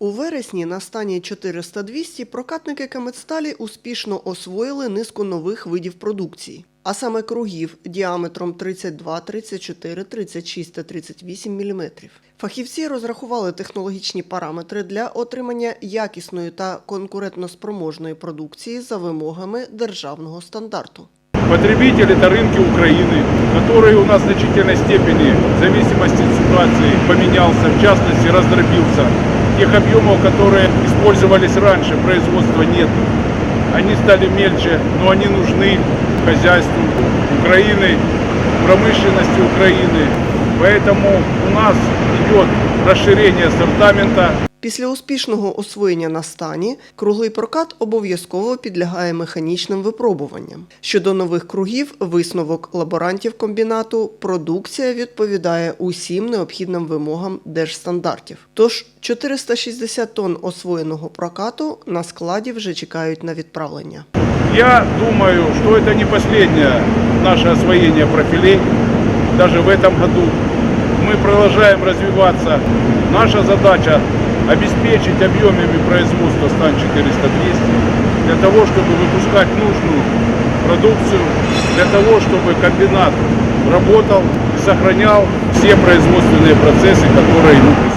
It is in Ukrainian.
У вересні на стані 400-200 прокатники Камедсталі успішно освоїли низку нових видів продукції, а саме кругів діаметром 32, 34, 36 та 38 мм. Фахівці розрахували технологічні параметри для отримання якісної та конкурентноспроможної продукції за вимогами державного стандарту. Потребитель – это рынки Украины, которые у нас в значительной степени, в зависимости от ситуации, поменялся, в частности, раздробился. Тех объемов, которые использовались раньше, производства нет. Они стали мельче, но они нужны хозяйству Украины, промышленности Украины. Поэтому у нас идет расширение ассортимента, Після успішного освоєння на стані круглий прокат обов'язково підлягає механічним випробуванням. Щодо нових кругів, висновок лаборантів комбінату, продукція відповідає усім необхідним вимогам держстандартів. Тож 460 тонн освоєного прокату на складі вже чекають на відправлення. Я думаю, что это не последнее наше освоение профилей, даже в этом году. Мы продолжаем развиваться. Наша задача обеспечить объемами производства стан 400-200 для того, чтобы выпускать нужную продукцию, для того, чтобы комбинат работал и сохранял все производственные процессы, которые ему присущи.